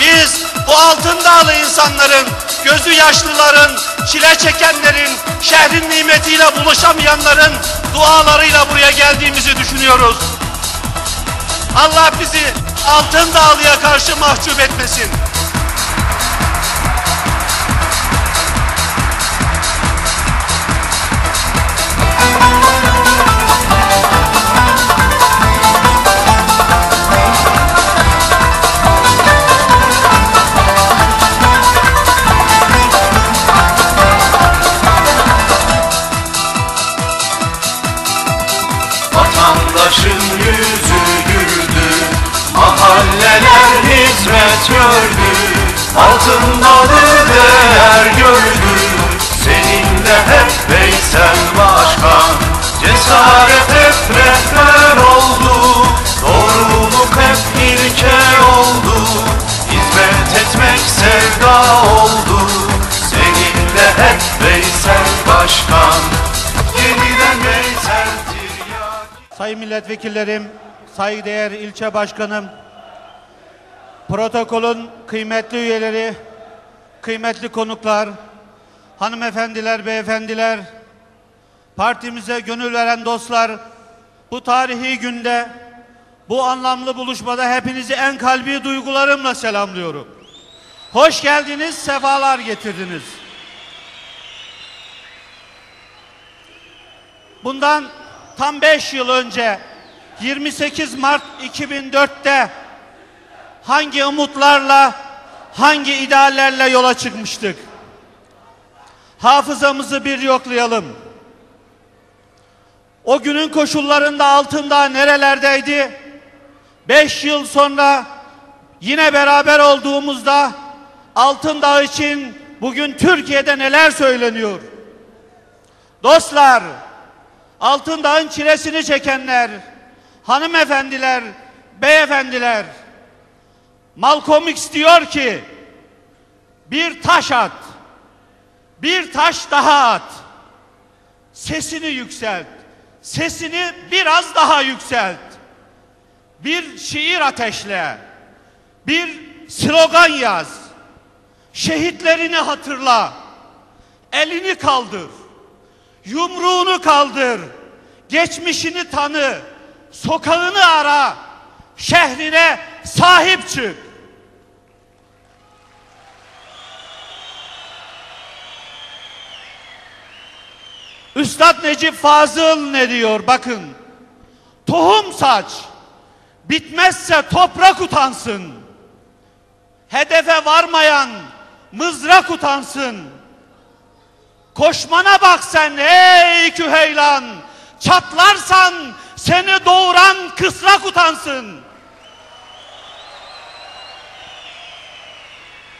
Biz bu altın dağlı insanların, gözü yaşlıların, çile çekenlerin, şehrin nimetiyle buluşamayanların dualarıyla buraya geldiğimizi düşünüyoruz. Allah bizi altın dağlıya karşı mahcup etmesin. Vatandaşın yüzü güldü Mahalleler hizmet gördü Altın dalı değer gördü. Seninle hep Veysel Başkan Cesaret hep rehber Sayın milletvekillerim, saygıdeğer ilçe başkanım, protokolün kıymetli üyeleri, kıymetli konuklar, hanımefendiler, beyefendiler, partimize gönül veren dostlar, bu tarihi günde, bu anlamlı buluşmada hepinizi en kalbi duygularımla selamlıyorum. Hoş geldiniz, sefalar getirdiniz. Bundan tam 5 yıl önce 28 Mart 2004'te hangi umutlarla, hangi ideallerle yola çıkmıştık? Hafızamızı bir yoklayalım. O günün koşullarında altında nerelerdeydi? 5 yıl sonra yine beraber olduğumuzda Altındağ için bugün Türkiye'de neler söyleniyor? Dostlar, Altındağ'ın çilesini çekenler, hanımefendiler, beyefendiler, Malcolm X diyor ki, bir taş at, bir taş daha at, sesini yükselt, sesini biraz daha yükselt, bir şiir ateşle, bir slogan yaz, şehitlerini hatırla, elini kaldır, Yumruğunu kaldır. Geçmişini tanı. Sokağını ara. Şehrine sahip çık. Üstad Necip Fazıl ne diyor? Bakın. Tohum saç. Bitmezse toprak utansın. Hedefe varmayan mızrak utansın. Koşmana bak sen ey küheylan. Çatlarsan seni doğuran kısrak utansın.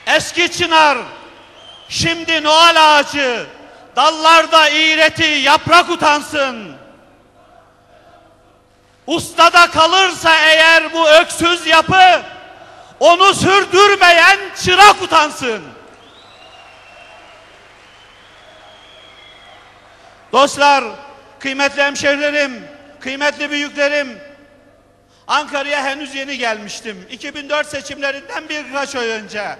Eski çınar, şimdi Noel ağacı, dallarda iğreti yaprak utansın. Ustada kalırsa eğer bu öksüz yapı, onu sürdürmeyen çırak utansın. Dostlar, kıymetli hemşehrilerim, kıymetli büyüklerim, Ankara'ya henüz yeni gelmiştim. 2004 seçimlerinden birkaç ay önce.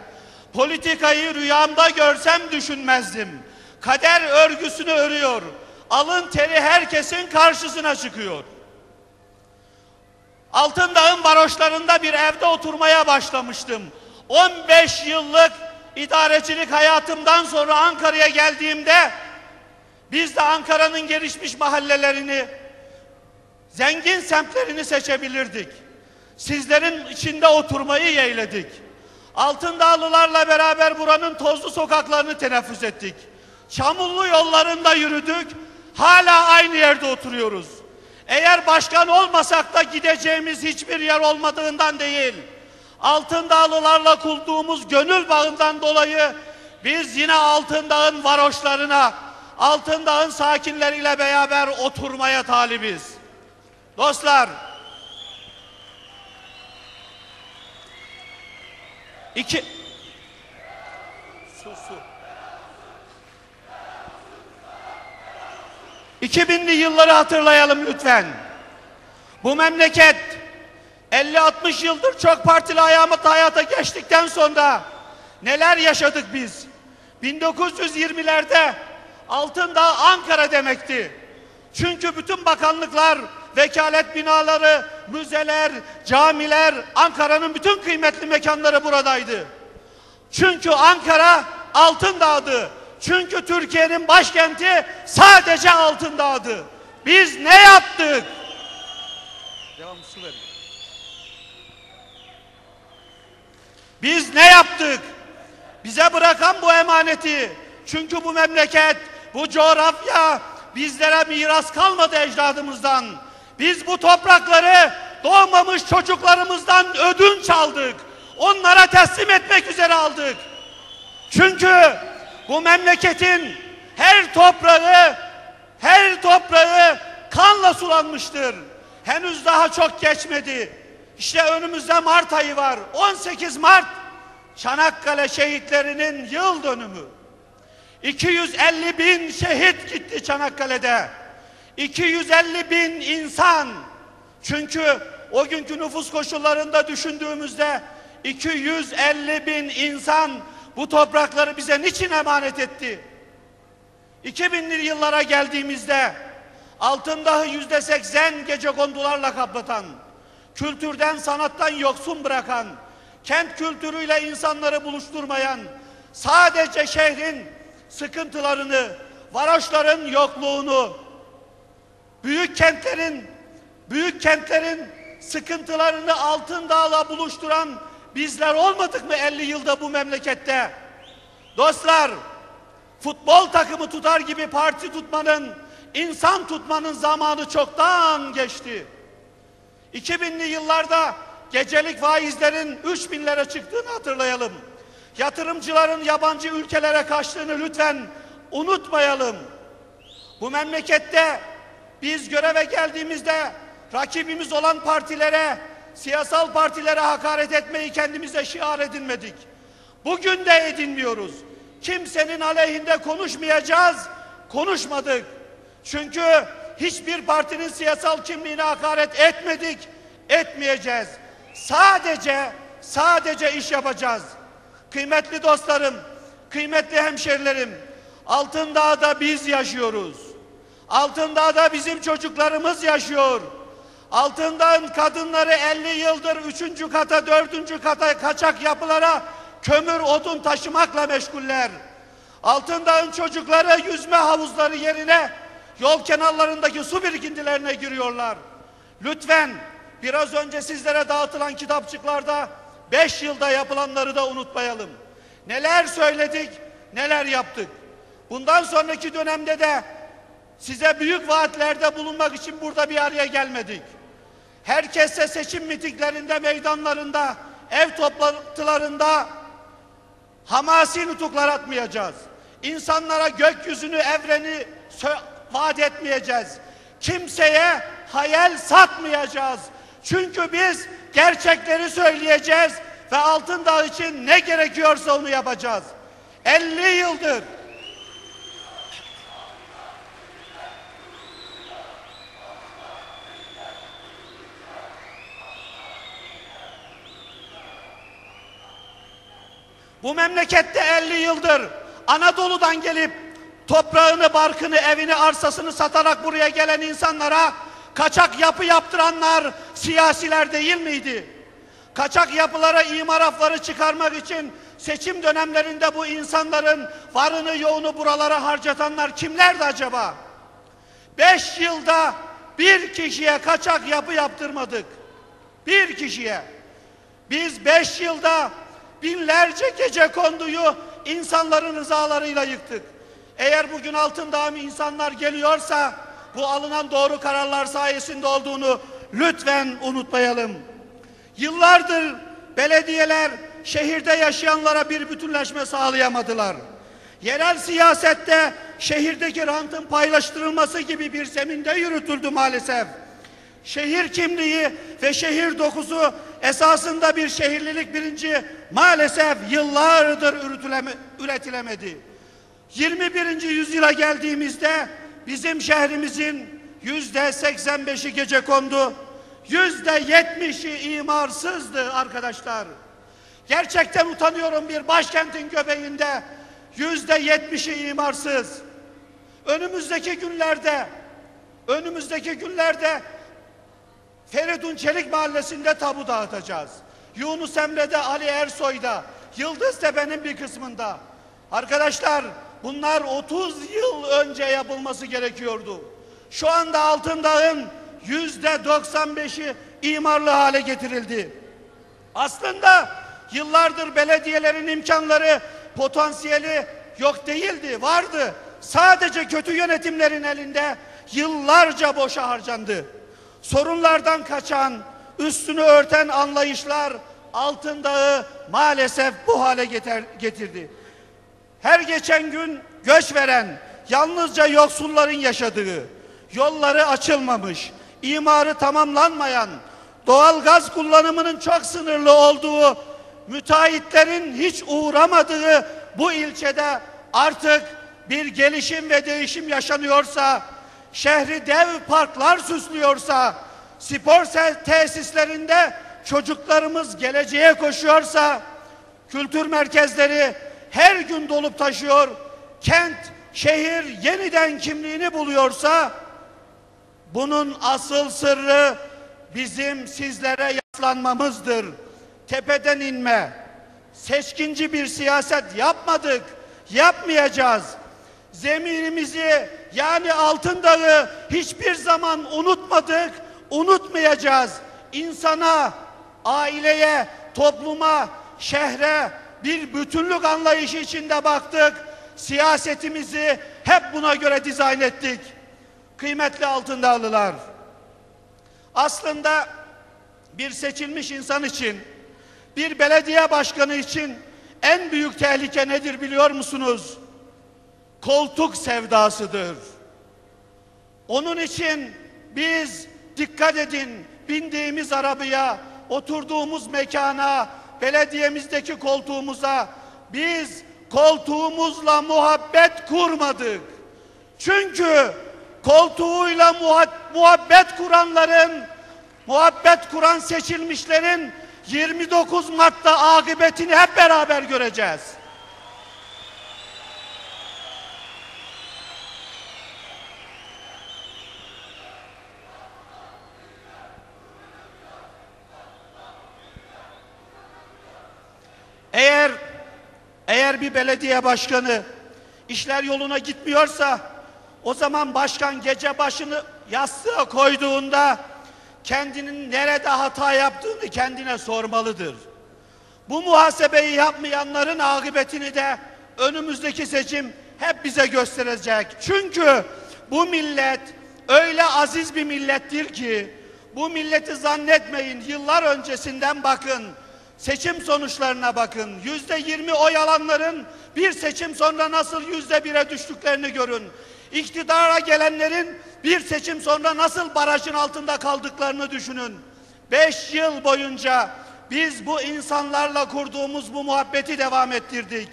Politikayı rüyamda görsem düşünmezdim. Kader örgüsünü örüyor. Alın teri herkesin karşısına çıkıyor. Altındağ'ın varoşlarında bir evde oturmaya başlamıştım. 15 yıllık idarecilik hayatımdan sonra Ankara'ya geldiğimde biz de Ankara'nın gelişmiş mahallelerini, zengin semtlerini seçebilirdik. Sizlerin içinde oturmayı yeğledik. Altındağlılarla beraber buranın tozlu sokaklarını teneffüs ettik. Çamurlu yollarında yürüdük. Hala aynı yerde oturuyoruz. Eğer başkan olmasak da gideceğimiz hiçbir yer olmadığından değil. Altındağlılarla kurduğumuz gönül bağından dolayı biz yine Altındağ'ın varoşlarına, Altındağ'ın sakinleriyle beraber oturmaya talibiz. Dostlar, iki... Su, su. 2000'li yılları hatırlayalım lütfen. Bu memleket 50-60 yıldır çok partili hayatı hayata geçtikten sonra neler yaşadık biz? 1920'lerde Altındağ Ankara demekti. Çünkü bütün bakanlıklar, vekalet binaları, müzeler, camiler, Ankara'nın bütün kıymetli mekanları buradaydı. Çünkü Ankara Altındağ'dı. Çünkü Türkiye'nin başkenti sadece Altındağ'dı. Biz ne yaptık? Devamlı su verin. Biz ne yaptık? Bize bırakan bu emaneti. Çünkü bu memleket, bu coğrafya bizlere miras kalmadı ecdadımızdan. Biz bu toprakları doğmamış çocuklarımızdan ödünç aldık. Onlara teslim etmek üzere aldık. Çünkü bu memleketin her toprağı, her toprağı kanla sulanmıştır. Henüz daha çok geçmedi. İşte önümüzde Mart ayı var. 18 Mart Çanakkale şehitlerinin yıl dönümü. 250 bin şehit gitti Çanakkale'de. 250 bin insan. Çünkü o günkü nüfus koşullarında düşündüğümüzde 250 bin insan bu toprakları bize niçin emanet etti? 2000'li yıllara geldiğimizde altında yüzde seksen gece kondularla kaplatan, kültürden sanattan yoksun bırakan, kent kültürüyle insanları buluşturmayan, sadece şehrin sıkıntılarını, varoşların yokluğunu, büyük kentlerin büyük kentlerin sıkıntılarını Altındağ'la buluşturan bizler olmadık mı 50 yılda bu memlekette? Dostlar, futbol takımı tutar gibi parti tutmanın, insan tutmanın zamanı çoktan geçti. 2000'li yıllarda gecelik faizlerin 3 binlere çıktığını hatırlayalım. Yatırımcıların yabancı ülkelere kaçtığını lütfen unutmayalım. Bu memlekette biz göreve geldiğimizde rakibimiz olan partilere, siyasal partilere hakaret etmeyi kendimize şiar edinmedik. Bugün de edinmiyoruz. Kimsenin aleyhinde konuşmayacağız, konuşmadık. Çünkü hiçbir partinin siyasal kimliğine hakaret etmedik, etmeyeceğiz. Sadece, sadece iş yapacağız. Kıymetli dostlarım, kıymetli hemşerilerim, Altındağ'da biz yaşıyoruz. Altındağ'da bizim çocuklarımız yaşıyor. Altındağ'ın kadınları 50 yıldır üçüncü kata, dördüncü kata kaçak yapılara kömür, odun taşımakla meşguller. Altındağ'ın çocukları yüzme havuzları yerine yol kenarlarındaki su birikintilerine giriyorlar. Lütfen biraz önce sizlere dağıtılan kitapçıklarda 5 yılda yapılanları da unutmayalım. Neler söyledik, neler yaptık. Bundan sonraki dönemde de size büyük vaatlerde bulunmak için burada bir araya gelmedik. Herkese seçim mitinglerinde, meydanlarında, ev toplantılarında hamasi nutuklar atmayacağız. İnsanlara gökyüzünü, evreni vaat etmeyeceğiz. Kimseye hayal satmayacağız. Çünkü biz gerçekleri söyleyeceğiz ve Altındağ için ne gerekiyorsa onu yapacağız. 50 yıldır Bu memlekette 50 yıldır Anadolu'dan gelip toprağını, barkını, evini, arsasını satarak buraya gelen insanlara kaçak yapı yaptıranlar siyasiler değil miydi? Kaçak yapılara, imar afları çıkarmak için seçim dönemlerinde bu insanların varını yoğunu buralara harcatanlar kimlerdi acaba? Beş yılda bir kişiye kaçak yapı yaptırmadık. Bir kişiye. Biz beş yılda binlerce gece konduyu insanların rızalarıyla yıktık. Eğer bugün Altındağ insanlar geliyorsa bu alınan doğru kararlar sayesinde olduğunu lütfen unutmayalım. Yıllardır belediyeler şehirde yaşayanlara bir bütünleşme sağlayamadılar. Yerel siyasette şehirdeki rantın paylaştırılması gibi bir zeminde yürütüldü maalesef. Şehir kimliği ve şehir dokusu esasında bir şehirlilik birinci maalesef yıllardır üretilemedi. 21. yüzyıla geldiğimizde bizim şehrimizin yüzde 85'i gece kondu, yüzde yetmişi imarsızdı arkadaşlar. Gerçekten utanıyorum bir başkentin göbeğinde yüzde yetmişi imarsız. Önümüzdeki günlerde, önümüzdeki günlerde Feridun Çelik Mahallesi'nde tabu dağıtacağız. Yunus Emre'de, Ali Ersoy'da, Yıldıztepe'nin bir kısmında. Arkadaşlar bunlar 30 yıl önce yapılması gerekiyordu. Şu anda Altındağ'ın yüzde 95'i imarlı hale getirildi. Aslında yıllardır belediyelerin imkanları, potansiyeli yok değildi, vardı. Sadece kötü yönetimlerin elinde yıllarca boşa harcandı. Sorunlardan kaçan, üstünü örten anlayışlar Altındağı maalesef bu hale getir- getirdi. Her geçen gün göç veren, yalnızca yoksulların yaşadığı, yolları açılmamış, imarı tamamlanmayan, doğal gaz kullanımının çok sınırlı olduğu, müteahhitlerin hiç uğramadığı bu ilçede artık bir gelişim ve değişim yaşanıyorsa, şehri dev parklar süslüyorsa, spor tesislerinde çocuklarımız geleceğe koşuyorsa, kültür merkezleri her gün dolup taşıyor, kent, şehir yeniden kimliğini buluyorsa, bunun asıl sırrı bizim sizlere yaslanmamızdır. Tepeden inme, seçkinci bir siyaset yapmadık, yapmayacağız. Zeminimizi yani Altındağı hiçbir zaman unutmadık, unutmayacağız. İnsana, aileye, topluma, şehre bir bütünlük anlayışı içinde baktık. Siyasetimizi hep buna göre dizayn ettik. Kıymetli Altındağlılar, aslında bir seçilmiş insan için, bir belediye başkanı için en büyük tehlike nedir biliyor musunuz? Koltuk sevdasıdır. Onun için biz dikkat edin bindiğimiz arabaya, oturduğumuz mekana, belediyemizdeki koltuğumuza biz koltuğumuzla muhabbet kurmadık. Çünkü koltuğuyla muha- muhabbet kuranların, muhabbet kuran seçilmişlerin 29 Mart'ta akıbetini hep beraber göreceğiz. Eğer eğer bir belediye başkanı işler yoluna gitmiyorsa o zaman başkan gece başını yastığa koyduğunda kendinin nerede hata yaptığını kendine sormalıdır. Bu muhasebeyi yapmayanların akıbetini de önümüzdeki seçim hep bize gösterecek. Çünkü bu millet öyle aziz bir millettir ki bu milleti zannetmeyin yıllar öncesinden bakın seçim sonuçlarına bakın. Yüzde yirmi oy alanların bir seçim sonra nasıl yüzde bire düştüklerini görün. İktidara gelenlerin bir seçim sonra nasıl barajın altında kaldıklarını düşünün. Beş yıl boyunca biz bu insanlarla kurduğumuz bu muhabbeti devam ettirdik.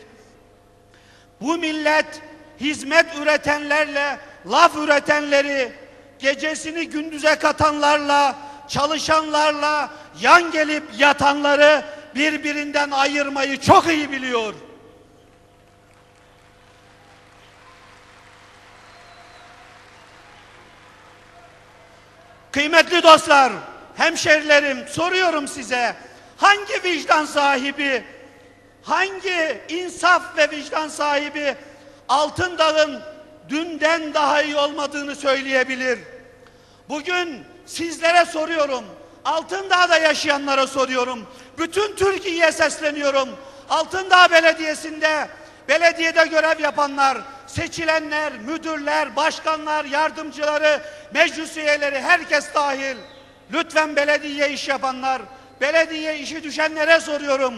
Bu millet hizmet üretenlerle, laf üretenleri, gecesini gündüze katanlarla, çalışanlarla, yan gelip yatanları birbirinden ayırmayı çok iyi biliyor. Kıymetli dostlar, hemşerilerim soruyorum size. Hangi vicdan sahibi, hangi insaf ve vicdan sahibi Altındağ'ın dünden daha iyi olmadığını söyleyebilir? Bugün sizlere soruyorum. Altındağ'da yaşayanlara soruyorum. Bütün Türkiye'ye sesleniyorum. Altındağ Belediyesi'nde belediyede görev yapanlar, seçilenler, müdürler, başkanlar, yardımcıları, meclis üyeleri herkes dahil. Lütfen belediye iş yapanlar, belediye işi düşenlere soruyorum.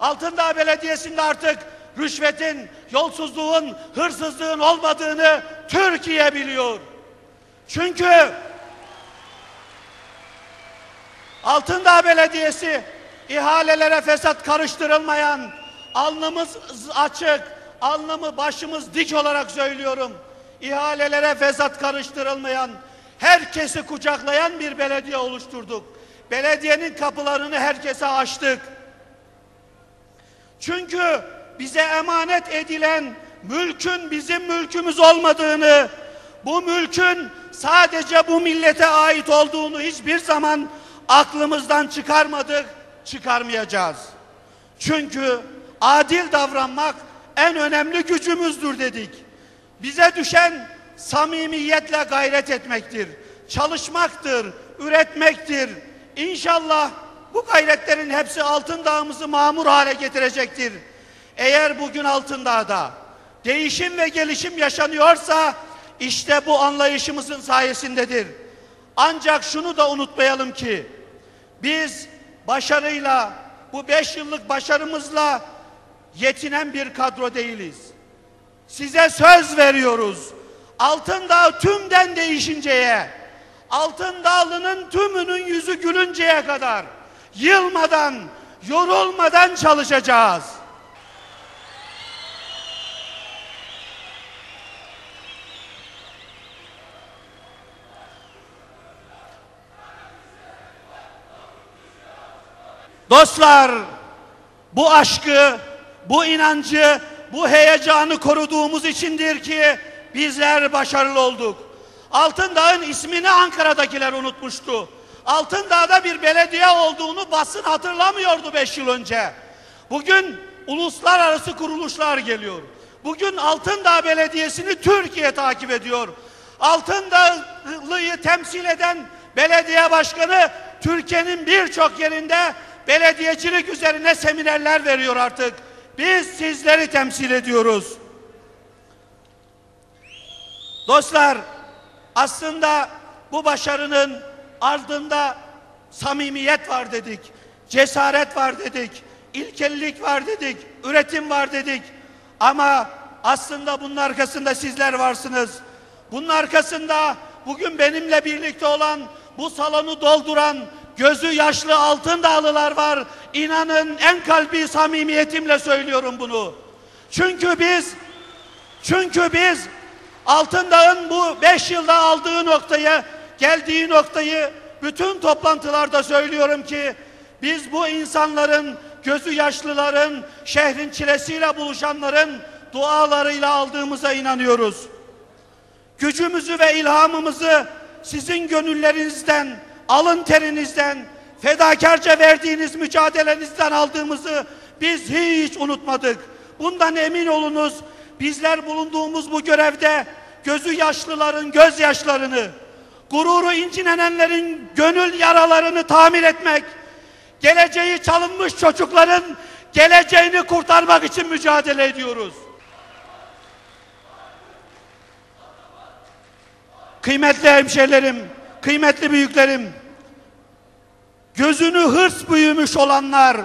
Altındağ Belediyesi'nde artık rüşvetin, yolsuzluğun, hırsızlığın olmadığını Türkiye biliyor. Çünkü Altındağ Belediyesi ihalelere fesat karıştırılmayan, alnımız açık, alnımı başımız dik olarak söylüyorum. İhalelere fesat karıştırılmayan, herkesi kucaklayan bir belediye oluşturduk. Belediyenin kapılarını herkese açtık. Çünkü bize emanet edilen mülkün bizim mülkümüz olmadığını, bu mülkün sadece bu millete ait olduğunu hiçbir zaman aklımızdan çıkarmadık, çıkarmayacağız. Çünkü adil davranmak en önemli gücümüzdür dedik. Bize düşen samimiyetle gayret etmektir, çalışmaktır, üretmektir. İnşallah bu gayretlerin hepsi Altın Dağımızı mamur hale getirecektir. Eğer bugün Altın Dağ'da değişim ve gelişim yaşanıyorsa işte bu anlayışımızın sayesindedir. Ancak şunu da unutmayalım ki biz başarıyla bu beş yıllık başarımızla yetinen bir kadro değiliz. Size söz veriyoruz. Altın Dağ tümden değişinceye, Altın Dağlı'nın tümünün yüzü gülünceye kadar yılmadan, yorulmadan çalışacağız. Dostlar, bu aşkı, bu inancı, bu heyecanı koruduğumuz içindir ki bizler başarılı olduk. Altındağ'ın ismini Ankara'dakiler unutmuştu. Altındağ'da bir belediye olduğunu basın hatırlamıyordu beş yıl önce. Bugün uluslararası kuruluşlar geliyor. Bugün Altındağ Belediyesi'ni Türkiye takip ediyor. Altındağlı'yı temsil eden belediye başkanı Türkiye'nin birçok yerinde belediyecilik üzerine seminerler veriyor artık. Biz sizleri temsil ediyoruz. Dostlar, aslında bu başarının ardında samimiyet var dedik, cesaret var dedik, ilkelilik var dedik, üretim var dedik. Ama aslında bunun arkasında sizler varsınız. Bunun arkasında bugün benimle birlikte olan, bu salonu dolduran gözü yaşlı altın dağlılar var. İnanın en kalbi samimiyetimle söylüyorum bunu. Çünkü biz çünkü biz Altın Dağ'ın bu beş yılda aldığı noktayı, geldiği noktayı bütün toplantılarda söylüyorum ki biz bu insanların, gözü yaşlıların, şehrin çilesiyle buluşanların dualarıyla aldığımıza inanıyoruz. Gücümüzü ve ilhamımızı sizin gönüllerinizden, alın terinizden, fedakarca verdiğiniz mücadelenizden aldığımızı biz hiç unutmadık. Bundan emin olunuz bizler bulunduğumuz bu görevde gözü yaşlıların gözyaşlarını, gururu incinenenlerin gönül yaralarını tamir etmek, geleceği çalınmış çocukların geleceğini kurtarmak için mücadele ediyoruz. Kıymetli hemşehrilerim, kıymetli büyüklerim, gözünü hırs büyümüş olanlar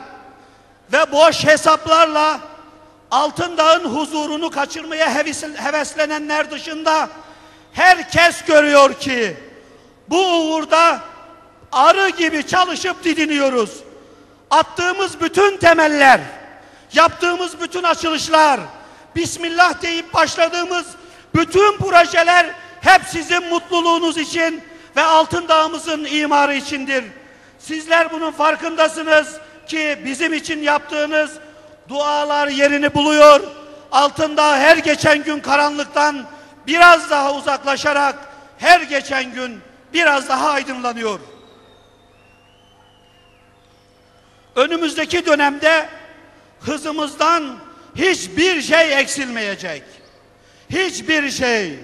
ve boş hesaplarla Altın Dağ'ın huzurunu kaçırmaya heveslenenler dışında herkes görüyor ki bu uğurda arı gibi çalışıp didiniyoruz. Attığımız bütün temeller, yaptığımız bütün açılışlar, Bismillah deyip başladığımız bütün projeler hep sizin mutluluğunuz için ve Altın Dağ'ımızın imarı içindir. Sizler bunun farkındasınız ki bizim için yaptığınız dualar yerini buluyor. Altında her geçen gün karanlıktan biraz daha uzaklaşarak her geçen gün biraz daha aydınlanıyor. Önümüzdeki dönemde hızımızdan hiçbir şey eksilmeyecek. Hiçbir şey.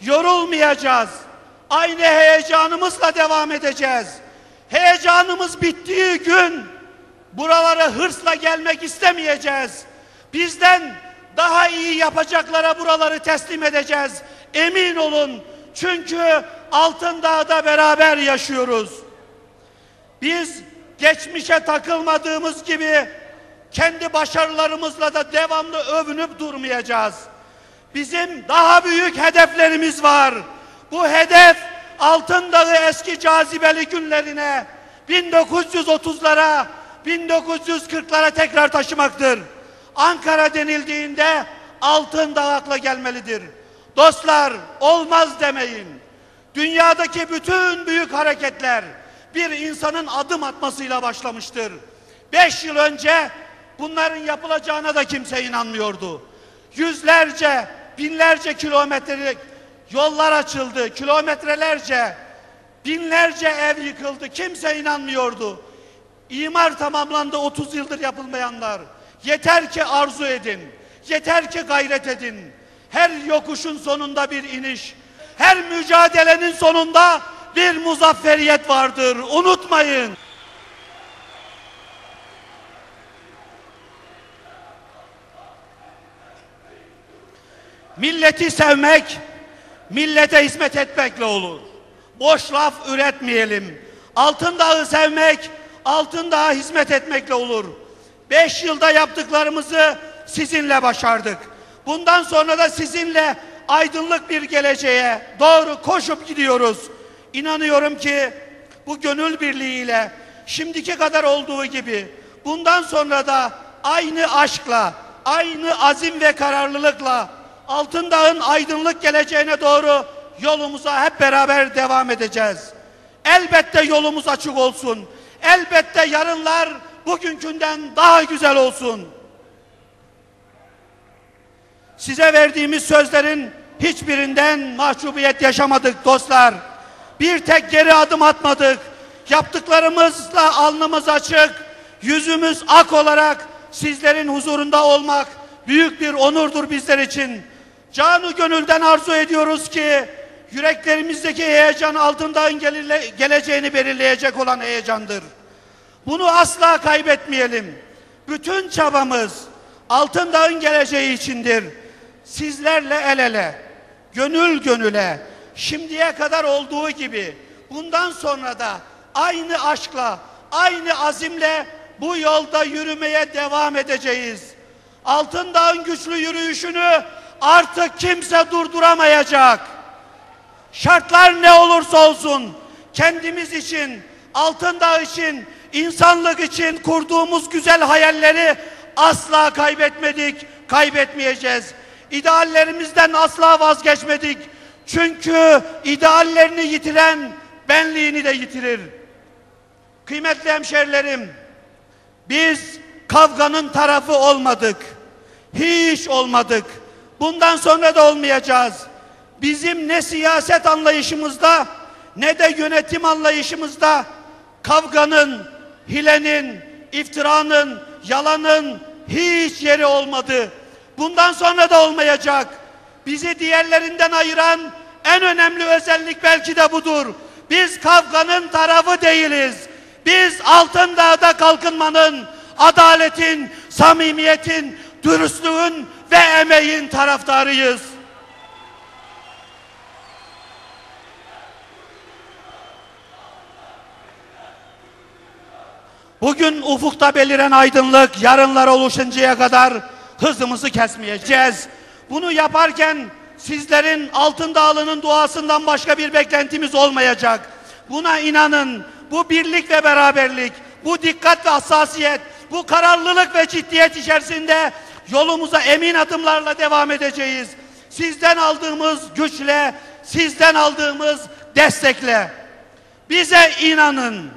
Yorulmayacağız. Aynı heyecanımızla devam edeceğiz. Heyecanımız bittiği gün buralara hırsla gelmek istemeyeceğiz. Bizden daha iyi yapacaklara buraları teslim edeceğiz. Emin olun. Çünkü Altın Dağ'da beraber yaşıyoruz. Biz geçmişe takılmadığımız gibi kendi başarılarımızla da devamlı övünüp durmayacağız. Bizim daha büyük hedeflerimiz var. Bu hedef Altın Dağı eski cazibeli günlerine 1930'lara 1940'lara tekrar taşımaktır. Ankara denildiğinde altın dağakla gelmelidir. Dostlar olmaz demeyin. Dünyadaki bütün büyük hareketler bir insanın adım atmasıyla başlamıştır. Beş yıl önce bunların yapılacağına da kimse inanmıyordu. Yüzlerce, binlerce kilometrelik yollar açıldı, kilometrelerce, binlerce ev yıkıldı. Kimse inanmıyordu. İmar tamamlandı 30 yıldır yapılmayanlar. Yeter ki arzu edin. Yeter ki gayret edin. Her yokuşun sonunda bir iniş. Her mücadelenin sonunda bir muzafferiyet vardır. Unutmayın. Milleti sevmek, millete hizmet etmekle olur. Boş laf üretmeyelim. Altın Dağı sevmek, Altın Dağı hizmet etmekle olur. Beş yılda yaptıklarımızı sizinle başardık. Bundan sonra da sizinle aydınlık bir geleceğe doğru koşup gidiyoruz. İnanıyorum ki bu gönül birliğiyle şimdiki kadar olduğu gibi bundan sonra da aynı aşkla, aynı azim ve kararlılıkla Altın Dağ'ın aydınlık geleceğine doğru yolumuza hep beraber devam edeceğiz. Elbette yolumuz açık olsun. Elbette yarınlar bugünkünden daha güzel olsun. Size verdiğimiz sözlerin hiçbirinden mahcubiyet yaşamadık dostlar. Bir tek geri adım atmadık. Yaptıklarımızla alnımız açık, yüzümüz ak olarak sizlerin huzurunda olmak büyük bir onurdur bizler için. Canı gönülden arzu ediyoruz ki yüreklerimizdeki heyecan altından geleceğini belirleyecek olan heyecandır. Bunu asla kaybetmeyelim. Bütün çabamız Altın Dağ'ın geleceği içindir. Sizlerle el ele, gönül gönüle, şimdiye kadar olduğu gibi bundan sonra da aynı aşkla, aynı azimle bu yolda yürümeye devam edeceğiz. Altın Dağ'ın güçlü yürüyüşünü artık kimse durduramayacak. Şartlar ne olursa olsun kendimiz için, Altın Dağ için, insanlık için kurduğumuz güzel hayalleri asla kaybetmedik, kaybetmeyeceğiz. İdeallerimizden asla vazgeçmedik. Çünkü ideallerini yitiren benliğini de yitirir. Kıymetli hemşerilerim, biz kavganın tarafı olmadık. Hiç olmadık. Bundan sonra da olmayacağız. Bizim ne siyaset anlayışımızda ne de yönetim anlayışımızda kavganın, hilenin, iftiranın, yalanın hiç yeri olmadı. Bundan sonra da olmayacak. Bizi diğerlerinden ayıran en önemli özellik belki de budur. Biz kavganın tarafı değiliz. Biz Altın Dağ'da kalkınmanın, adaletin, samimiyetin, dürüstlüğün ve emeğin taraftarıyız. Bugün ufukta beliren aydınlık yarınlar oluşuncaya kadar hızımızı kesmeyeceğiz. Bunu yaparken sizlerin Altın Dağlı'nın duasından başka bir beklentimiz olmayacak. Buna inanın. Bu birlik ve beraberlik, bu dikkat ve hassasiyet, bu kararlılık ve ciddiyet içerisinde yolumuza emin adımlarla devam edeceğiz. Sizden aldığımız güçle, sizden aldığımız destekle. Bize inanın,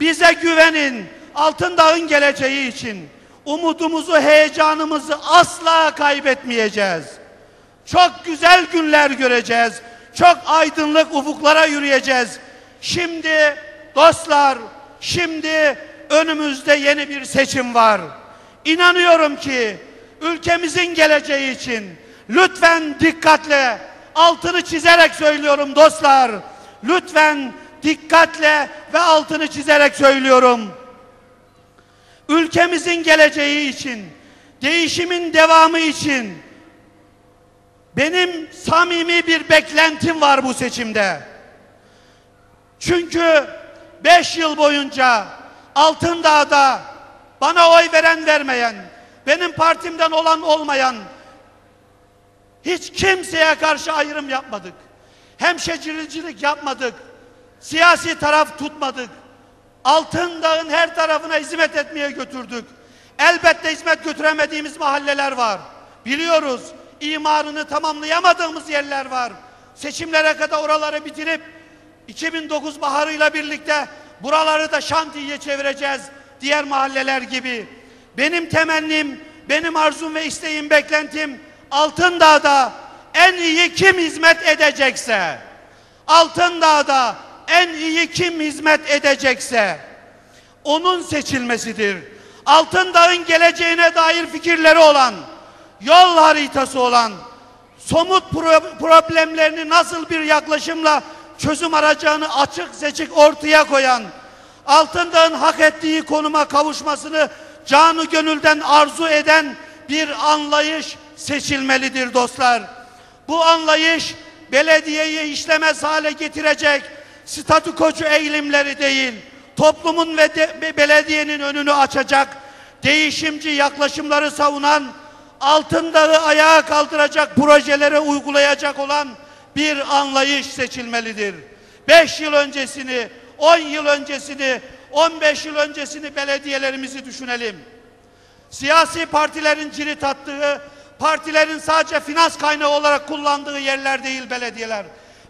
bize güvenin. Altın Dağ'ın geleceği için umudumuzu, heyecanımızı asla kaybetmeyeceğiz. Çok güzel günler göreceğiz. Çok aydınlık ufuklara yürüyeceğiz. Şimdi dostlar, şimdi önümüzde yeni bir seçim var. İnanıyorum ki ülkemizin geleceği için lütfen dikkatle altını çizerek söylüyorum dostlar. Lütfen dikkatle ve altını çizerek söylüyorum. Ülkemizin geleceği için, değişimin devamı için benim samimi bir beklentim var bu seçimde. Çünkü beş yıl boyunca Altındağ'da bana oy veren vermeyen, benim partimden olan olmayan hiç kimseye karşı ayrım yapmadık. Hemşeciricilik yapmadık. Siyasi taraf tutmadık. Altın Dağ'ın her tarafına hizmet etmeye götürdük. Elbette hizmet götüremediğimiz mahalleler var. Biliyoruz imarını tamamlayamadığımız yerler var. Seçimlere kadar oraları bitirip 2009 baharıyla birlikte buraları da şantiye çevireceğiz. Diğer mahalleler gibi. Benim temennim, benim arzum ve isteğim, beklentim Altındağ'da en iyi kim hizmet edecekse, Altındağ'da en iyi kim hizmet edecekse onun seçilmesidir. Altındağ'ın geleceğine dair fikirleri olan, yol haritası olan, somut pro- problemlerini nasıl bir yaklaşımla çözüm arayacağını açık seçik ortaya koyan, Altındağ'ın hak ettiği konuma kavuşmasını canı gönülden arzu eden bir anlayış seçilmelidir dostlar. Bu anlayış belediyeyi işlemez hale getirecek statükocu eğilimleri değil, toplumun ve de- belediyenin önünü açacak, değişimci yaklaşımları savunan, Altındağı ayağa kaldıracak projelere uygulayacak olan bir anlayış seçilmelidir. 5 yıl öncesini, 10 yıl öncesini, 15 yıl öncesini belediyelerimizi düşünelim. Siyasi partilerin cirit attığı, partilerin sadece finans kaynağı olarak kullandığı yerler değil belediyeler.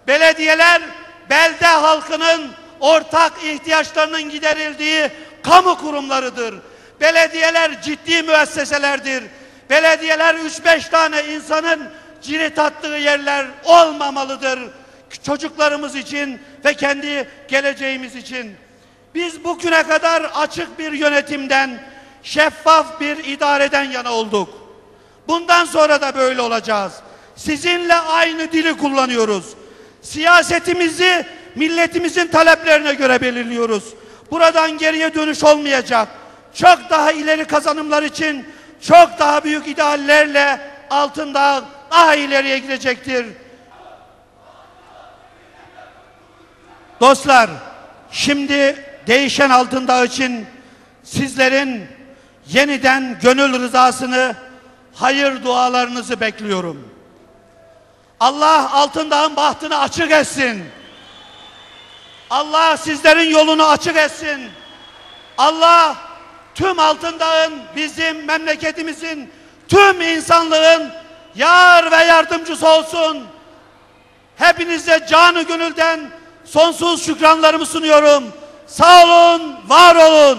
Belediyeler belde halkının ortak ihtiyaçlarının giderildiği kamu kurumlarıdır. Belediyeler ciddi müesseselerdir. Belediyeler 3-5 tane insanın cirit attığı yerler olmamalıdır. Çocuklarımız için ve kendi geleceğimiz için. Biz bugüne kadar açık bir yönetimden, şeffaf bir idareden yana olduk. Bundan sonra da böyle olacağız. Sizinle aynı dili kullanıyoruz. Siyasetimizi milletimizin taleplerine göre belirliyoruz. Buradan geriye dönüş olmayacak. Çok daha ileri kazanımlar için çok daha büyük ideallerle altında daha ileriye gidecektir. Dostlar, şimdi değişen Altındağ için sizlerin yeniden gönül rızasını, hayır dualarınızı bekliyorum. Allah Altındağ'ın bahtını açık etsin. Allah sizlerin yolunu açık etsin. Allah tüm Altındağ'ın, bizim memleketimizin, tüm insanlığın yar ve yardımcısı olsun. Hepinize canı gönülden sonsuz şükranlarımı sunuyorum. Sağ olun, var olun.